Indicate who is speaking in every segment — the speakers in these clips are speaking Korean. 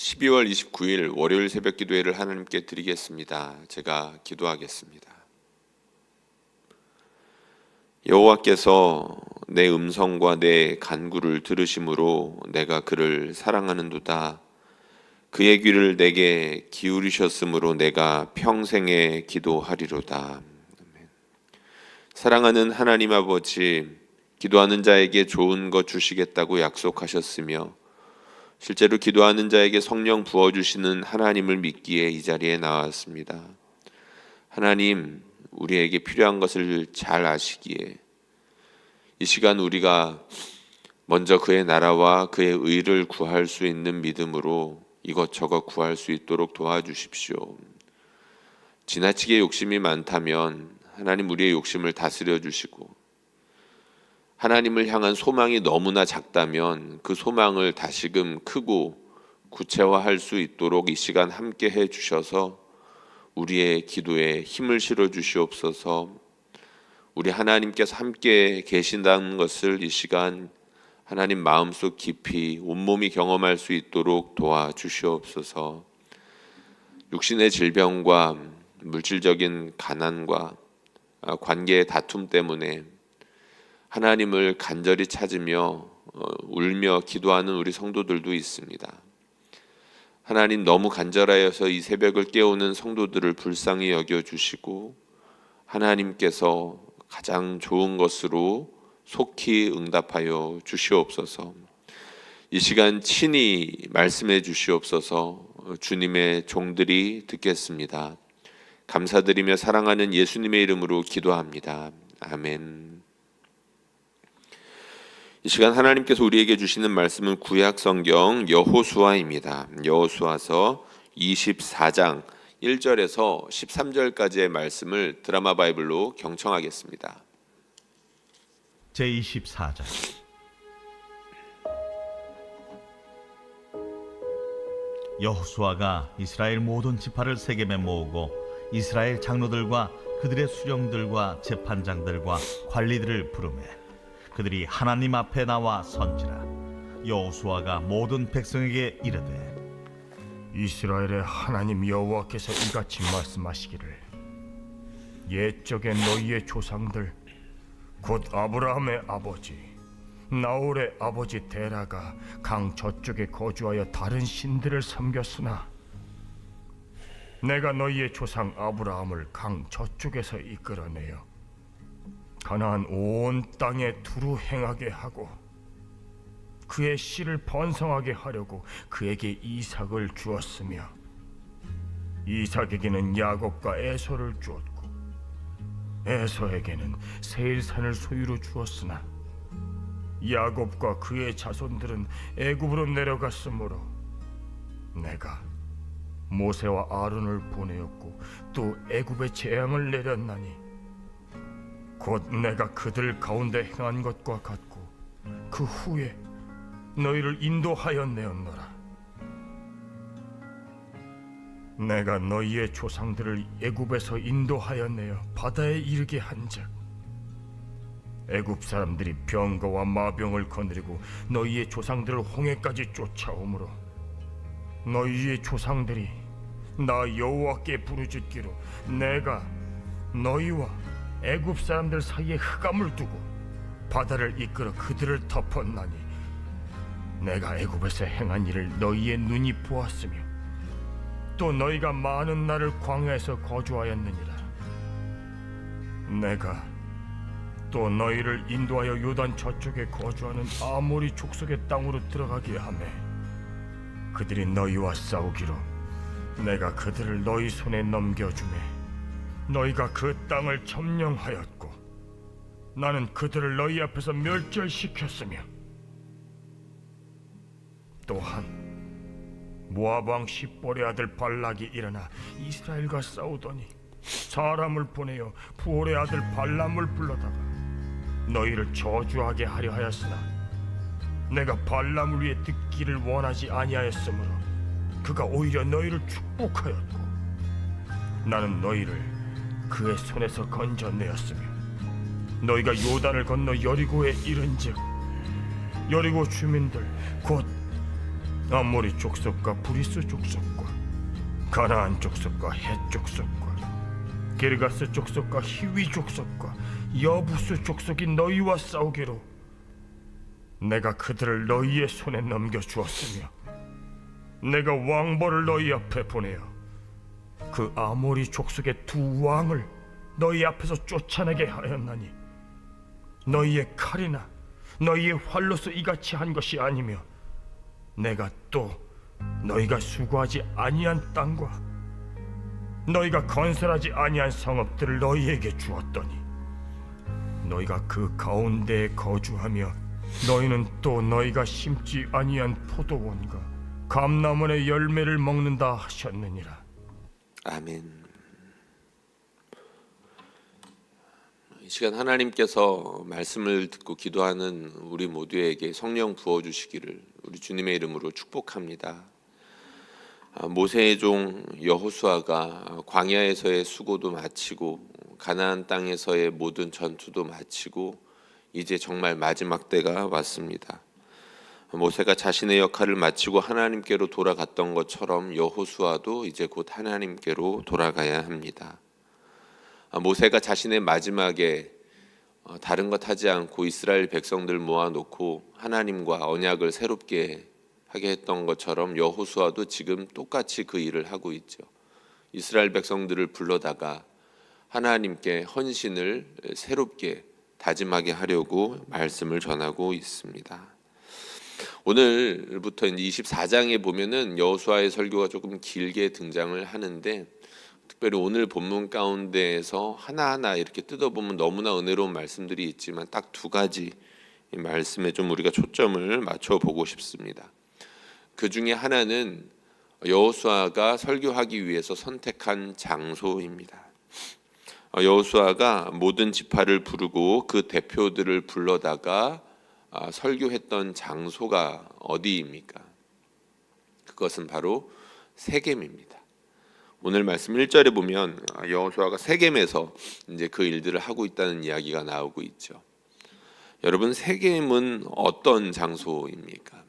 Speaker 1: 12월 29일 월요일 새벽 기도회를 하나님께 드리겠습니다. 제가 기도하겠습니다. 여호와께서 내 음성과 내 간구를 들으심으로 내가 그를 사랑하는도다. 그의 귀를 내게 기울이셨으므로 내가 평생에 기도하리로다. 사랑하는 하나님 아버지, 기도하는 자에게 좋은 것 주시겠다고 약속하셨으며 실제로 기도하는 자에게 성령 부어 주시는 하나님을 믿기에 이 자리에 나왔습니다. 하나님, 우리에게 필요한 것을 잘 아시기에 이 시간 우리가 먼저 그의 나라와 그의 의를 구할 수 있는 믿음으로 이것저것 구할 수 있도록 도와주십시오. 지나치게 욕심이 많다면 하나님 우리의 욕심을 다스려 주시고 하나님을 향한 소망이 너무나 작다면 그 소망을 다시금 크고 구체화할 수 있도록 이 시간 함께 해 주셔서 우리의 기도에 힘을 실어 주시옵소서. 우리 하나님께서 함께 계신다는 것을 이 시간 하나님 마음속 깊이 온몸이 경험할 수 있도록 도와주시옵소서. 육신의 질병과 물질적인 가난과 아, 관계의 다툼 때문에 하나님을 간절히 찾으며 어, 울며 기도하는 우리 성도들도 있습니다. 하나님 너무 간절하여서 이 새벽을 깨우는 성도들을 불쌍히 여겨 주시고 하나님께서 가장 좋은 것으로 속히 응답하여 주시옵소서. 이 시간 친히 말씀해 주시옵소서. 어, 주님의 종들이 듣겠습니다. 감사드리며 사랑하는 예수님의 이름으로 기도합니다. 아멘. 이 시간 하나님께서 우리에게 주시는 말씀은 구약 성경 여호수아입니다. 여호수아서 24장 1절에서 13절까지의 말씀을 드라마 바이블로 경청하겠습니다.
Speaker 2: 제24장 여호수아가 이스라엘 모든 지파를 세겜에 모으고 이스라엘 장로들과 그들의 수령들과 재판장들과 관리들을 부르매 그들이 하나님 앞에 나와 선지라. 여호수아가 모든 백성에게 이르되
Speaker 3: 이스라엘의 하나님 여호와께서 이같이 말씀하시기를 옛적에 너희의 조상들 곧 아브라함의 아버지 나홀의 아버지 데라가 강 저쪽에 거주하여 다른 신들을 섬겼으나 내가 너희의 조상 아브라함을 강 저쪽에서 이끌어내어 가나안 온 땅에 두루 행하게 하고 그의 씨를 번성하게 하려고 그에게 이삭을 주었으며 이삭에게는 야곱과 에서를 주었고 에서에게는 세일산을 소유로 주었으나 야곱과 그의 자손들은 애굽으로 내려갔으므로 내가 모세와 아론을 보내었고 또 애굽에 재앙을 내렸나니 곧 내가 그들 가운데 행한 것과 같고 그 후에 너희를 인도하였내었노라. 내가 너희의 조상들을 애굽에서 인도하였내어 바다에 이르게 한즉 애굽 사람들이 병거와 마병을 거느리고 너희의 조상들을 홍해까지 쫓아오므로 너희의 조상들이 나 여호와께 부르짖기로 내가 너희와 애굽 사람들 사이에 흑암을 두고 바다를 이끌어 그들을 덮었나니 내가 애굽에서 행한 일을 너희의 눈이 보았으며 또 너희가 많은 날을 광야에서 거주하였느니라. 내가 또 너희를 인도하여 요단 저쪽에 거주하는 아모리 족속의 땅으로 들어가게 하매 그들이 너희와 싸우기로 내가 그들을 너희 손에 넘겨주매 너희가 그 땅을 점령하였고 나는 그들을 너희 앞에서 멸절시켰으며 또한 왕 십볼의 아들 발락이 일어나 이스라엘과 싸우더니 사람을 보내어 부올의 아들 발람을 불러다가 너희를 저주하게 하려 하였으나 내가 발람을 위해 듣기를 원하지 아니하였으므로 그가 오히려 너희를 축복하였고 나는 너희를 그의 손에서 건져내었으며 너희가 요단을 건너 여리고에 이른즉 여리고 주민들 곧 아모리 족속과 브리스 족속과 가나안 족속과 헷 족속과 게르가스 족속과 히위 족속과 여부스 족속이 너희와 싸우기로 내가 그들을 너희의 손에 넘겨 주었으며 내가 왕벌을 너희 앞에 보내어 그 아모리 족속의 두 왕을 너희 앞에서 쫓아내게 하였나니 너희의 칼이나 너희의 활로서 이같이 한 것이 아니며 내가 또 너희가 수고하지 아니한 땅과 너희가 건설하지 아니한 성읍들을 너희에게 주었더니 너희가 그 가운데에 거주하며 너희는 또 너희가 심지 아니한 포도원과 감나문의 열매를 먹는다 하셨느니라
Speaker 1: 아멘. 이 시간 하나님께서 말씀을 듣고 기도하는 우리 모두에게 성령 부어 주시기를 우리 주님의 이름으로 축복합니다. 아, 모세의 종 여호수아가 광야에서의 수고도 마치고 가나안 땅에서의 모든 전투도 마치고 이제 정말 마지막 때가 왔습니다. 모세가 자신의 역할을 마치고 하나님께로 돌아갔던 것처럼 여호수아도 이제 곧 하나님께로 돌아가야 합니다. 아, 모세가 자신의 마지막에 어, 다른 것 하지 않고 이스라엘 백성들 모아놓고 하나님과 언약을 새롭게 하게 했던 것처럼 여호수아도 지금 똑같이 그 일을 하고 있죠. 이스라엘 백성들을 불러다가 하나님께 헌신을 새롭게 다짐하게 하려고 말씀을 전하고 있습니다. 오늘부터 이제 24장에 보면은 여호수아의 설교가 조금 길게 등장을 하는데 특별히 오늘 본문 가운데에서 하나하나 이렇게 뜯어보면 너무나 은혜로운 말씀들이 있지만 딱 두 가지 이 말씀에 좀 우리가 초점을 맞춰 보고 싶습니다. 그 중에 하나는 여호수아가 설교하기 위해서 선택한 장소입니다. 어, 여호수아가 모든 지파를 부르고 그 대표들을 불러다가 아, 설교했던 장소가 어디입니까? 그것은 바로 세겜입니다. 오늘 말씀 1절에 보면 아, 여호수아가 세겜에서 이제 그 일들을 하고 있다는 이야기가 나오고 있죠. 여러분 세겜은 어떤 장소입니까?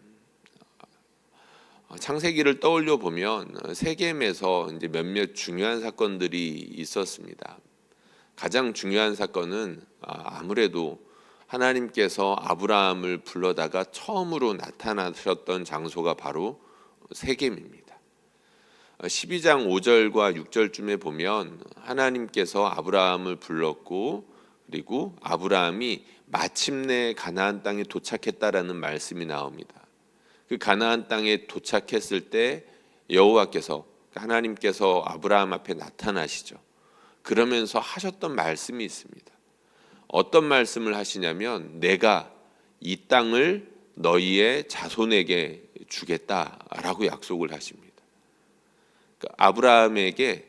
Speaker 1: 어, 창세기를 떠올려 보면 어, 세겜에서 이제 몇몇 중요한 사건들이 있었습니다. 가장 중요한 사건은 아, 아무래도 하나님께서 아브라함을 불러다가 처음으로 나타나셨던 장소가 바로 세겜입니다. 12장 5절과 6절쯤에 보면 하나님께서 아브라함을 불렀고 그리고 아브라함이 마침내 가나안 땅에 도착했다라는 말씀이 나옵니다. 그 가나안 땅에 도착했을 때 여호와께서 하나님께서 아브라함 앞에 나타나시죠. 그러면서 하셨던 말씀이 있습니다. 어떤 말씀을 하시냐면 내가 이 땅을 너희의 자손에게 주겠다라고 약속을 하십니다. 그러니까 아브라함에게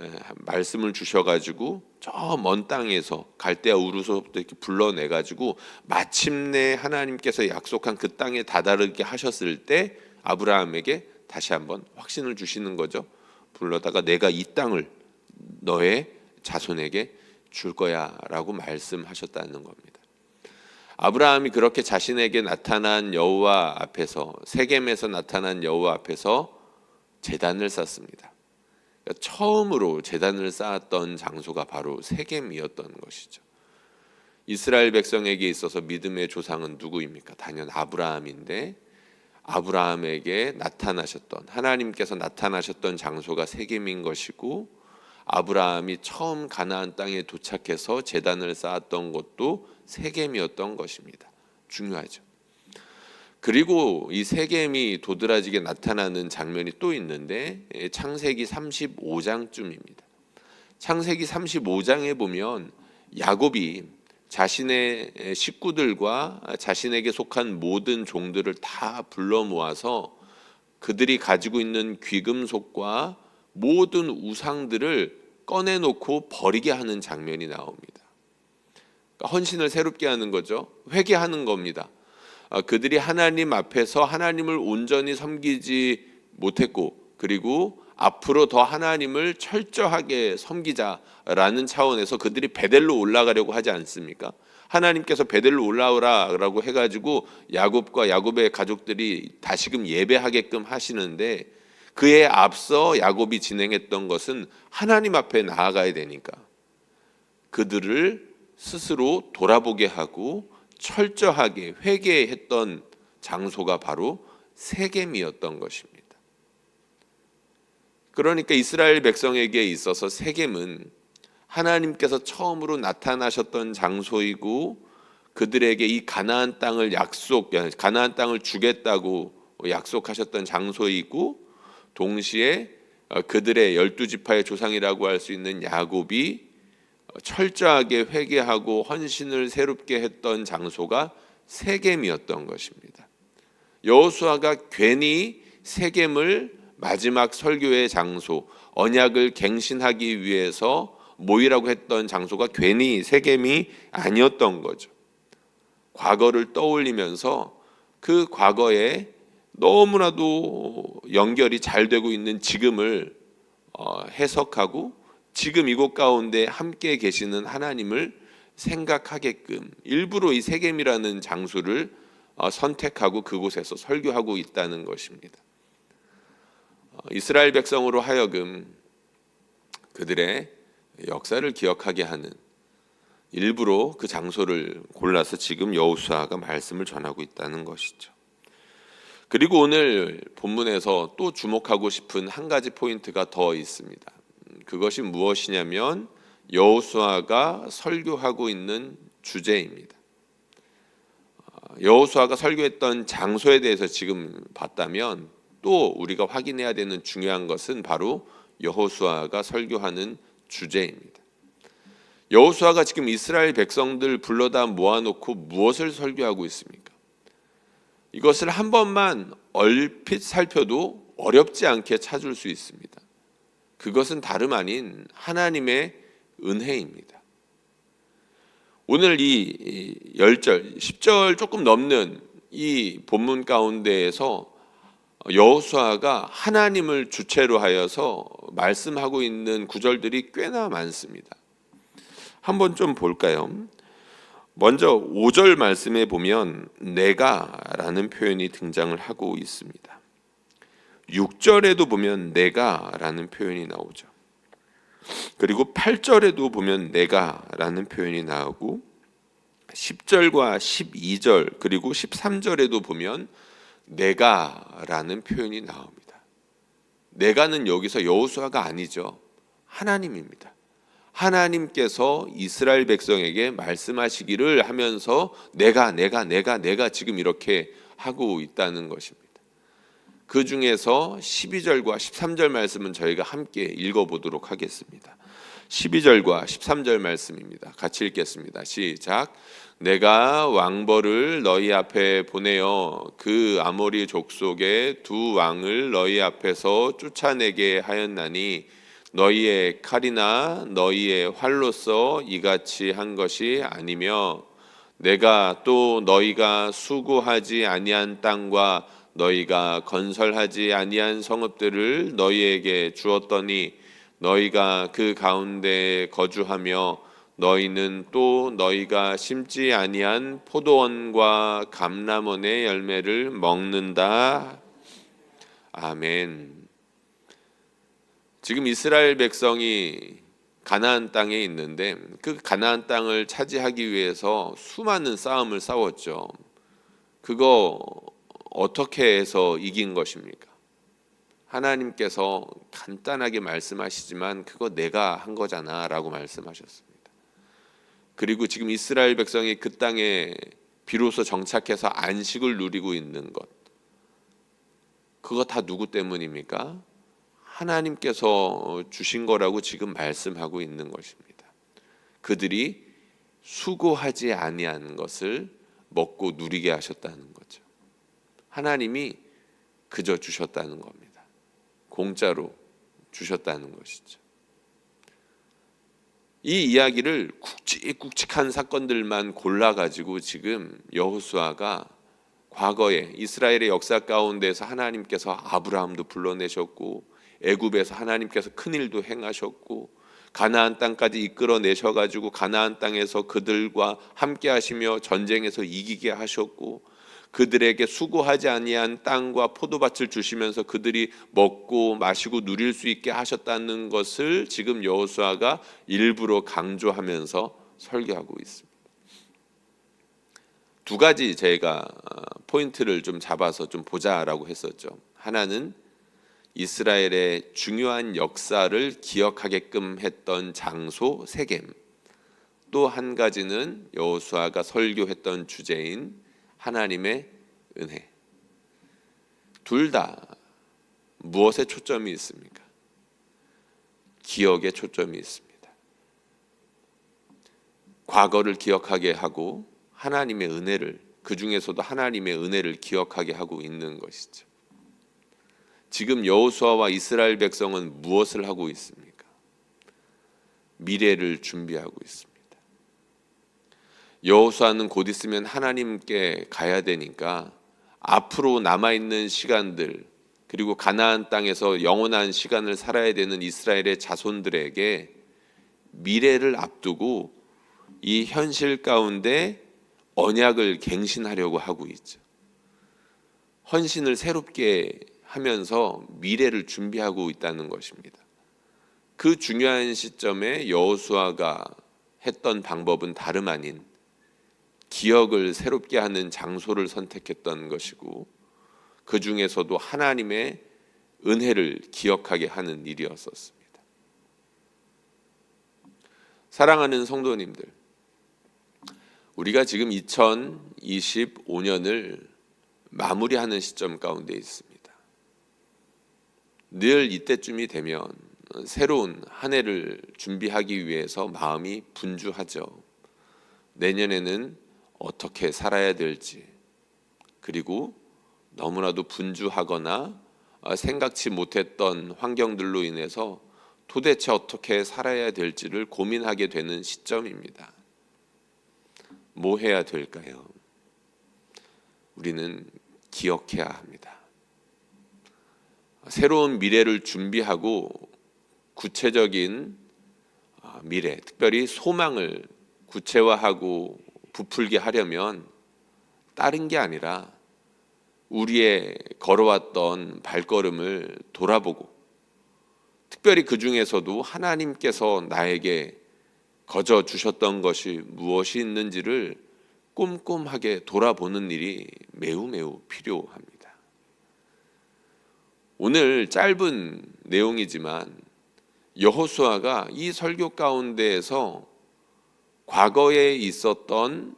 Speaker 1: 에, 말씀을 주셔가지고 저 먼 땅에서 갈대아 우르소부터 이렇게 불러내가지고 마침내 하나님께서 약속한 그 땅에 다다르게 하셨을 때 아브라함에게 다시 한번 확신을 주시는 거죠. 불러다가 내가 이 땅을 너의 자손에게 줄 거야라고 말씀하셨다는 겁니다. 아브라함이 그렇게 자신에게 나타난 여호와 앞에서 세겜에서 나타난 여호와 앞에서 제단을 쌓습니다. 그러니까 처음으로 제단을 쌓았던 장소가 바로 세겜이었던 것이죠. 이스라엘 백성에게 있어서 믿음의 조상은 누구입니까? 단연 아브라함인데 아브라함에게 나타나셨던 하나님께서 나타나셨던 장소가 세겜인 것이고 아브라함이 처음 가나안 땅에 도착해서 제단을 쌓았던 것도 세겜이었던 것입니다. 중요하죠. 그리고 이 세겜이 도드라지게 나타나는 장면이 또 있는데 예, 창세기 35장쯤입니다. 창세기 35장에 보면 야곱이 자신의 식구들과 자신에게 속한 모든 종들을 다 불러 모아서 그들이 가지고 있는 귀금속과 모든 우상들을 꺼내놓고 버리게 하는 장면이 나옵니다. 그러니까 헌신을 새롭게 하는 거죠. 회개하는 겁니다. 아, 그들이 하나님 앞에서 하나님을 온전히 섬기지 못했고 그리고 앞으로 더 하나님을 철저하게 섬기자라는 차원에서 그들이 베델로 올라가려고 하지 않습니까? 하나님께서 베델로 올라오라라고 해가지고 야곱과 야곱의 가족들이 다시금 예배하게끔 하시는데 그에 앞서 야곱이 진행했던 것은 하나님 앞에 나아가야 되니까 그들을 스스로 돌아보게 하고 철저하게 회개했던 장소가 바로 세겜이었던 것입니다. 그러니까 이스라엘 백성에게 있어서 세겜은 하나님께서 처음으로 나타나셨던 장소이고 그들에게 이 가나안 땅을 약속 가나안 땅을 주겠다고 약속하셨던 장소이고 동시에 어, 그들의 열두 지파의 조상이라고 할 수 있는 야곱이 철저하게 회개하고 헌신을 새롭게 했던 장소가 세겜이었던 것입니다. 여호수아가 괜히 세겜을 마지막 설교의 장소, 언약을 갱신하기 위해서 모이라고 했던 장소가 괜히 세겜이 아니었던 거죠. 과거를 떠올리면서 그 과거에 너무나도 연결이 잘 되고 있는 지금을 어, 해석하고 지금 이곳 가운데 함께 계시는 하나님을 생각하게끔 일부러 이 세겜이라는 장소를 어, 선택하고 그곳에서 설교하고 있다는 것입니다. 어, 이스라엘 백성으로 하여금 그들의 역사를 기억하게 하는 일부러 그 장소를 골라서 지금 여호수아가 말씀을 전하고 있다는 것이죠. 그리고 오늘 본문에서 또 주목하고 싶은 한 가지 포인트가 더 있습니다. 그것이 무엇이냐면 여호수아가 설교하고 있는 주제입니다. 여호수아가 설교했던 장소에 대해서 지금 봤다면 또 우리가 확인해야 되는 중요한 것은 바로 여호수아가 설교하는 주제입니다. 여호수아가 지금 이스라엘 백성들 불러다 모아놓고 무엇을 설교하고 있습니까? 이것을 한 번만 얼핏 살펴도 어렵지 않게 찾을 수 있습니다. 그것은 다름 아닌 하나님의 은혜입니다. 오늘 이 열절 10절 조금 넘는 이 본문 가운데에서 여호수아가 하나님을 주체로 하여서 말씀하고 있는 구절들이 꽤나 많습니다. 한번 좀 볼까요? 먼저 5절 말씀에 보면 내가라는 표현이 등장을 하고 있습니다. 6절에도 보면 내가라는 표현이 나오죠. 그리고 8절에도 보면 내가라는 표현이 나오고 10절과 12절 그리고 13절에도 보면 내가라는 표현이 나옵니다. 내가는 여기서 여호수아가 아니죠. 하나님입니다. 하나님께서 이스라엘 백성에게 말씀하시기를 하면서 내가 내가 내가 내가 지금 이렇게 하고 있다는 것입니다. 그 중에서 12절과 13절 말씀은 저희가 함께 읽어 보도록 하겠습니다. 12절과 13절 말씀입니다. 같이 읽겠습니다. 시작. 내가 왕벌을 너희 앞에 보내어 그 아모리 족속의 두 왕을 너희 앞에서 쫓아내게 하였나니 너희의 칼이나 너희의 활로서 이같이 한 것이 아니며 내가 또 너희가 수고하지 아니한 땅과 너희가 건설하지 아니한 성읍들을 너희에게 주었더니 너희가 그 가운데 거주하며 너희는 또 너희가 심지 아니한 포도원과 감람원의 열매를 먹는다. 아멘. 지금 이스라엘 백성이 가나안 땅에 있는데 그 가나안 땅을 차지하기 위해서 수많은 싸움을 싸웠죠. 그거 어떻게 해서 이긴 것입니까? 하나님께서 간단하게 말씀하시지만 그거 내가 한 거잖아라고 말씀하셨습니다. 그리고 지금 이스라엘 백성이 그 땅에 비로소 정착해서 안식을 누리고 있는 것. 그거 다 누구 때문입니까? 하나님께서 주신 거라고 지금 말씀하고 있는 것입니다. 그들이 수고하지 아니한 것을 먹고 누리게 하셨다는 거죠. 하나님이 그저 주셨다는 겁니다. 공짜로 주셨다는 것이죠. 이 이야기를 굵직굵직한 사건들만 골라 가지고 지금 여호수아가 과거에 이스라엘의 역사 가운데서 하나님께서 아브라함도 불러내셨고 애굽에서 하나님께서 큰 일도 행하셨고 가나안 땅까지 이끌어 내셔 가지고 가나안 땅에서 그들과 함께 하시며 전쟁에서 이기게 하셨고 그들에게 수고하지 아니한 땅과 포도밭을 주시면서 그들이 먹고 마시고 누릴 수 있게 하셨다는 것을 지금 여호수아가 일부러 강조하면서 설교하고 있습니다. 두 가지 제가 어, 포인트를 좀 잡아서 좀 보자라고 했었죠. 하나는 이스라엘의 중요한 역사를 기억하게끔 했던 장소 세겜. 또 한 가지는 여호수아가 설교했던 주제인 하나님의 은혜. 둘 다 무엇에 초점이 있습니까? 기억에 초점이 있습니다. 과거를 기억하게 하고 하나님의 은혜를 그 중에서도 하나님의 은혜를 기억하게 하고 있는 것이죠. 지금 여호수아와 이스라엘 백성은 무엇을 하고 있습니까? 미래를 준비하고 있습니다. 여호수아는 곧 있으면 하나님께 가야 되니까 앞으로 남아 있는 시간들 그리고 가나안 땅에서 영원한 시간을 살아야 되는 이스라엘의 자손들에게 미래를 앞두고 이 현실 가운데 언약을 갱신하려고 하고 있죠. 헌신을 새롭게 하면서 미래를 준비하고 있다는 것입니다. 그 중요한 시점에 여호수아가 했던 방법은 다름 아닌 기억을 새롭게 하는 장소를 선택했던 것이고 그 중에서도 하나님의 은혜를 기억하게 하는 일이었었습니다. 사랑하는 성도님들, 우리가 지금 2025년을 마무리하는 시점 가운데 있습니다. 늘 이때쯤이 되면 새로운 한 해를 준비하기 위해서 마음이 분주하죠. 내년에는 어떻게 살아야 될지, 그리고 너무나도 분주하거나 아, 생각지 못했던 환경들로 인해서 도대체 어떻게 살아야 될지를 고민하게 되는 시점입니다. 뭐 해야 될까요? 우리는 기억해야 합니다. 새로운 미래를 준비하고 구체적인 아, 미래, 특별히 소망을 구체화하고 부풀게 하려면 다른 게 아니라 우리의 걸어왔던 발걸음을 돌아보고 특별히 그 중에서도 하나님께서 나에게 거저 주셨던 것이 무엇이 있는지를 꼼꼼하게 돌아보는 일이 매우 매우 필요합니다. 오늘 짧은 내용이지만 여호수아가 이 설교 가운데에서 과거에 있었던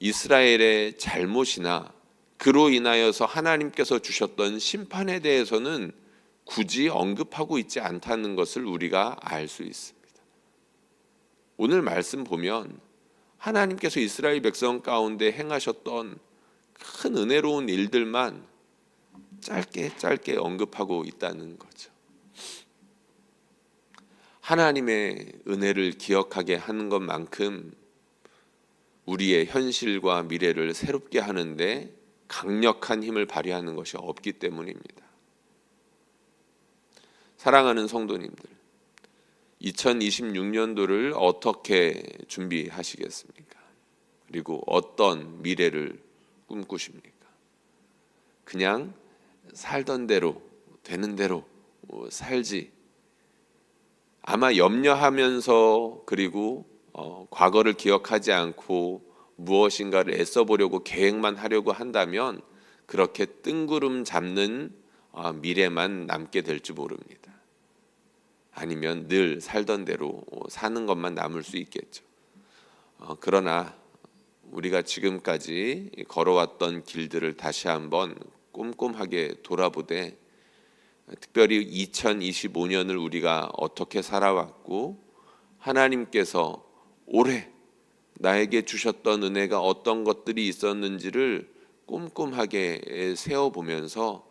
Speaker 1: 이스라엘의 잘못이나 그로 인하여서 하나님께서 주셨던 심판에 대해서는 굳이 언급하고 있지 않다는 것을 우리가 알 수 있습니다. 오늘 말씀 보면 하나님께서 이스라엘 백성 가운데 행하셨던 큰 은혜로운 일들만 짧게 짧게 언급하고 있다는 거죠. 하나님의 은혜를 기억하게 하는 것만큼 우리의 현실과 미래를 새롭게 하는데 강력한 힘을 발휘하는 것이 없기 때문입니다. 사랑하는 성도님들, 2026년도를 어떻게 준비하시겠습니까? 그리고 어떤 미래를 꿈꾸십니까? 그냥 살던 대로 되는 대로 살지 아마 염려하면서 그리고 어, 과거를 기억하지 않고 무엇인가를 애써 보려고 계획만 하려고 한다면 그렇게 뜬구름 잡는 어, 미래만 남게 될지 모릅니다. 아니면 늘 살던 대로 사는 것만 남을 수 있겠죠. 어, 그러나 우리가 지금까지 걸어왔던 길들을 다시 한번 꼼꼼하게 돌아보되 특별히 2025년을 우리가 어떻게 살아왔고 하나님께서 올해 나에게 주셨던 은혜가 어떤 것들이 있었는지를 꼼꼼하게 세어보면서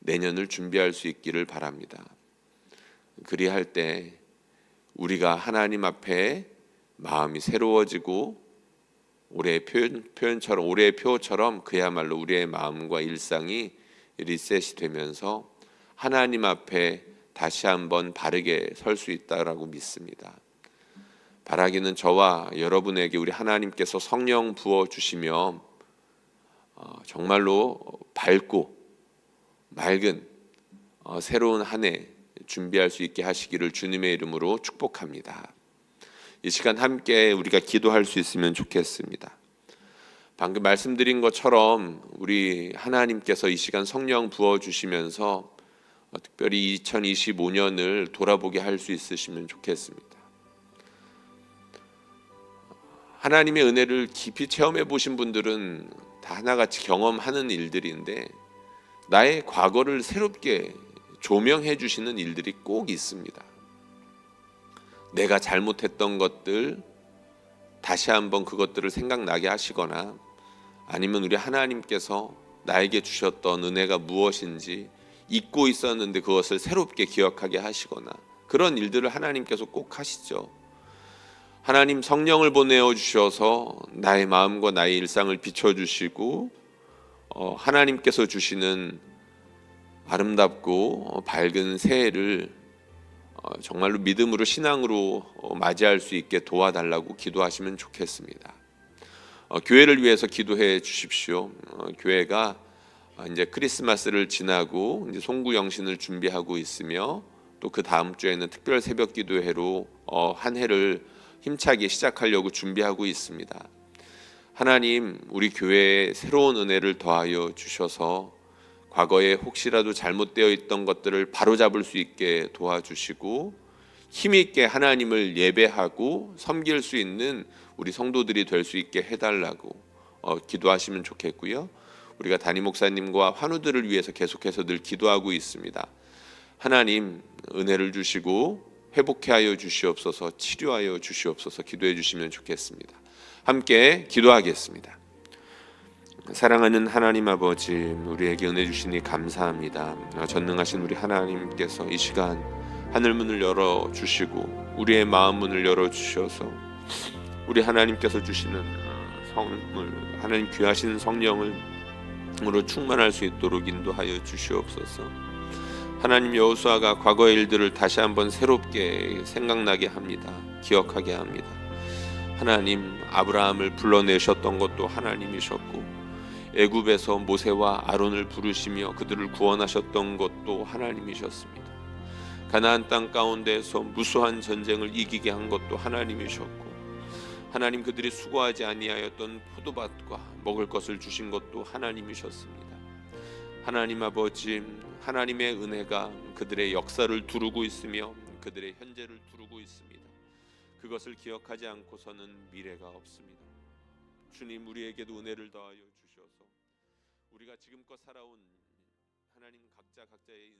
Speaker 1: 내년을 준비할 수 있기를 바랍니다. 그리할 때 우리가 하나님 앞에 마음이 새로워지고 올해의 표현, 표현 처럼 올해의 표처럼 그야말로 우리의 마음과 일상이 리셋이 되면서 하나님 앞에 다시 한번 바르게 설 수 있다라고 믿습니다. 바라기는 저와 여러분에게 우리 하나님께서 성령 부어 주시며 어, 정말로 밝고 맑은 어, 새로운 한 해 준비할 수 있게 하시기를 주님의 이름으로 축복합니다. 이 시간 함께 우리가 기도할 수 있으면 좋겠습니다. 방금 말씀드린 것처럼 우리 하나님께서 이 시간 성령 부어 주시면서 어, 특별히 2025년을 돌아보게 할 수 있으시면 좋겠습니다. 하나님의 은혜를 깊이 체험해 보신 분들은 다 하나같이 경험하는 일들인데 나의 과거를 새롭게 조명해 주시는 일들이 꼭 있습니다. 내가 잘못했던 것들 다시 한번 그것들을 생각나게 하시거나 아니면 우리 하나님께서 나에게 주셨던 은혜가 무엇인지 잊고 있었는데 그것을 새롭게 기억하게 하시거나 그런 일들을 하나님께서 꼭 하시죠. 하나님 성령을 보내어 주셔서 나의 마음과 나의 일상을 비춰 주시고 어, 하나님께서 주시는 아름답고 어, 밝은 새해를 어, 정말로 믿음으로 신앙으로 어, 맞이할 수 있게 도와달라고 기도하시면 좋겠습니다. 어, 교회를 위해서 기도해 주십시오. 어, 교회가 어, 이제 크리스마스를 지나고 이제 송구 영신을 준비하고 있으며 또 그 다음 주에는 특별 새벽 기도회로 어, 한 해를 힘차게 시작하려고 준비하고 있습니다. 하나님, 우리 교회에 새로운 은혜를 더하여 주셔서 과거에 혹시라도 잘못되어 있던 것들을 바로잡을 수 있게 도와주시고 힘있게 하나님을 예배하고 섬길 수 있는 우리 성도들이 될 수 있게 해달라고 어, 기도하시면 좋겠고요. 우리가 담임 목사님과 환우들을 위해서 계속해서 늘 기도하고 있습니다. 하나님 은혜를 주시고 회복해 하여 주시옵소서 치료하여 주시옵소서 기도해 주시면 좋겠습니다. 함께 기도하겠습니다. 사랑하는 하나님 아버지 우리에게 은혜 주시니 감사합니다. 어, 전능하신 우리 하나님께서 이 시간 하늘 문을 열어 주시고 우리의 마음 문을 열어 주셔서 우리 하나님께서 주시는 어, 성을 하나님 귀하신 성령을 으로 충만할 수 있도록 인도하여 주시옵소서. 하나님 여호수아가 과거의 일들을 다시 한번 새롭게 생각나게 합니다. 기억하게 합니다. 하나님 아브라함을 불러내셨던 것도 하나님이셨고 애굽에서 모세와 아론을 부르시며 그들을 구원하셨던 것도 하나님이셨습니다. 가나안 땅 가운데서 무수한 전쟁을 이기게 한 것도 하나님이셨고 하나님 그들이 수고하지 아니하였던 포도밭과 먹을 것을 주신 것도 하나님이셨습니다. 하나님 아버지 하나님의 은혜가 그들의 역사를 두르고 있으며 그들의 현재를 두르고 있습니다. 그것을 기억하지 않고서는 미래가 없습니다. 주님 우리에게도 은혜를 더하여 우리가 지금껏 살아온 하나님 각자 각자의